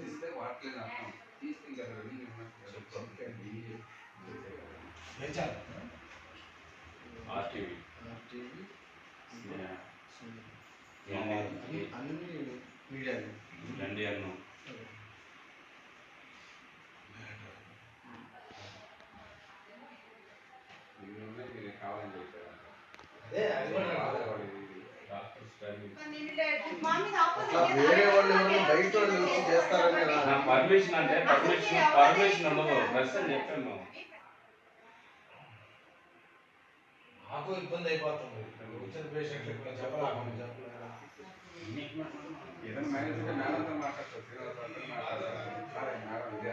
తీస్తే వాటిలో అర్థం తీస్తే ఇంకా రన్నింగ్ చెప్పండి ఆర్టీవీ అన్ని మీడియాలు లండి అదే వేరే వాళ్ళు బయట వాళ్ళు వచ్చి చేస్తారని పర్మిషన్ అంటే పర్మిషన్ పర్మిషన్ ఉండదు. ప్లస్ అని చెప్పాను నాకు ఇబ్బంది అయిపోతుంది. వచ్చిన పేషెంట్లకు కూడా చెప్పలేకుండా చెప్పలేక ఏదైనా మేనేజ్ ఉంటే మేడంతో మాట్లాడతారు. మేడం ఇదే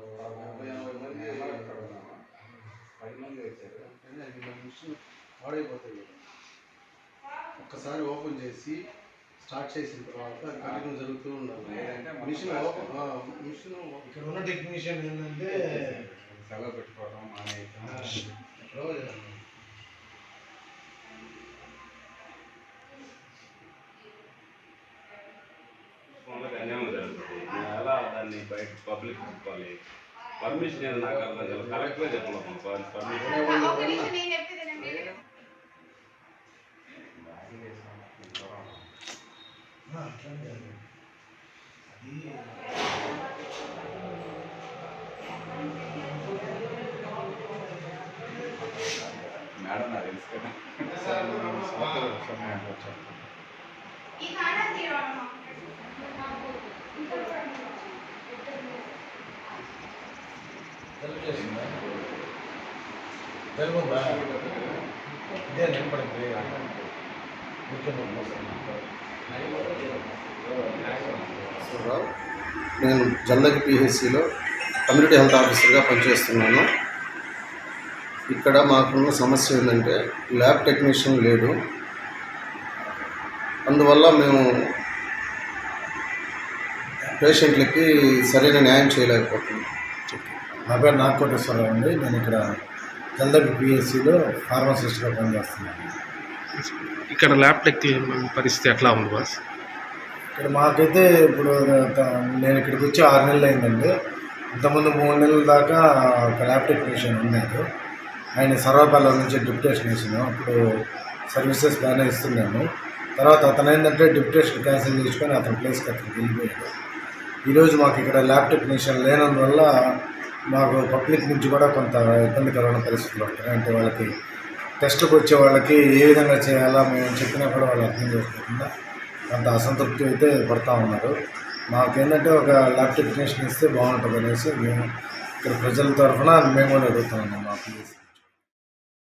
మంది పది మంది వచ్చారు అంటే అది మన మిషన్ పాడైపోతాయి ఒక్కసారి ఓపెన్ చేసి స్టార్ట్ చేసిన తర్వాత అది కంటిన్యూ జరుగుతూ ఉండాలి. మిషన్ మిషన్ ఇక్కడ ఉన్న టెక్నీషియన్ ఏంటంటే సెలవు పెట్టుకోవడం మానేయటం. జరుగుతుంది ఎలా దాన్ని బయట పబ్లిక్ చెప్పుకోవాలి పర్మిషన్ ఏదో నాకు అర్థం కాదు కరెక్ట్గా చెప్పలేదు పర్మిషన్ వేరే వాళ్ళు ఎవరన్నా ఆ, అట్లనే అది మేడం నాకు తెలుసు కదా ఒకసారి మనం సాఫ్ట్వేర్ సమయం చేసిందా ఇదే నిలబడింది నేను జల్లకి పిహెచ్సిలో కమ్యూనిటీ హెల్త్ ఆఫీసర్గా పనిచేస్తున్నాను. ఇక్కడ మాకున్న సమస్య ఏంటంటే ల్యాబ్ టెక్నీషియన్ లేడు. అందువల్ల మేము పేషెంట్లకి సరైన న్యాయం చేయలేకపోతున్నాం. నా పేరు నాగకోటేశ్వరరావు అండి. నేను ఇక్కడ జల్దపి పిఎస్సిలో ఫార్మసిస్ట్గా పనిచేస్తున్నాను. ఇక్కడ ల్యాబ్ టెక్ పరిస్థితి ఎట్లా ఉంది బాస్? ఇక్కడ మాకైతే ఇప్పుడు నేను ఇక్కడికి వచ్చి ఆరు నెలలు అయిందండి. ఇంతకుముందు మూడు నెలల దాకా ఒక ల్యాబ్ టెక్నీషియన్ ఉన్నారు ఆయన సర్వపల్లి నుంచి డిప్యుటేషన్ వేసినాం. అప్పుడు సర్వీసెస్ బాగానే ఇస్తున్నాను తర్వాత అతను ఏంటంటే డిప్యుటేషన్ క్యాన్సిల్ చేసుకొని అతని ప్లేస్కి అతనికి వెళ్ళిపోయాడు. ఈరోజు మాకు ఇక్కడ ల్యాబ్ టెక్నీషియన్ లేనందువల్ల మాకు పబ్లిక్ నుంచి కూడా కొంత ఇబ్బందికరమైన పరిస్థితులు వస్తున్నాయి. అంటే వాళ్ళకి టెస్ట్కి వచ్చే వాళ్ళకి ఏ విధంగా చేయాలా మేము చెప్పినా కూడా వాళ్ళు అర్థం చేసుకోకుండా కొంత అసంతృప్తి అయితే పడతా ఉన్నారు. మాకేంటంటే ఒక ల్యాబ్ టెక్నీషియన్ ఇస్తే బాగుంటుంది అనేసి మేము ఇక్కడ ప్రజల తరఫున మేము కూడా అడుగుతున్నాం మాకు మా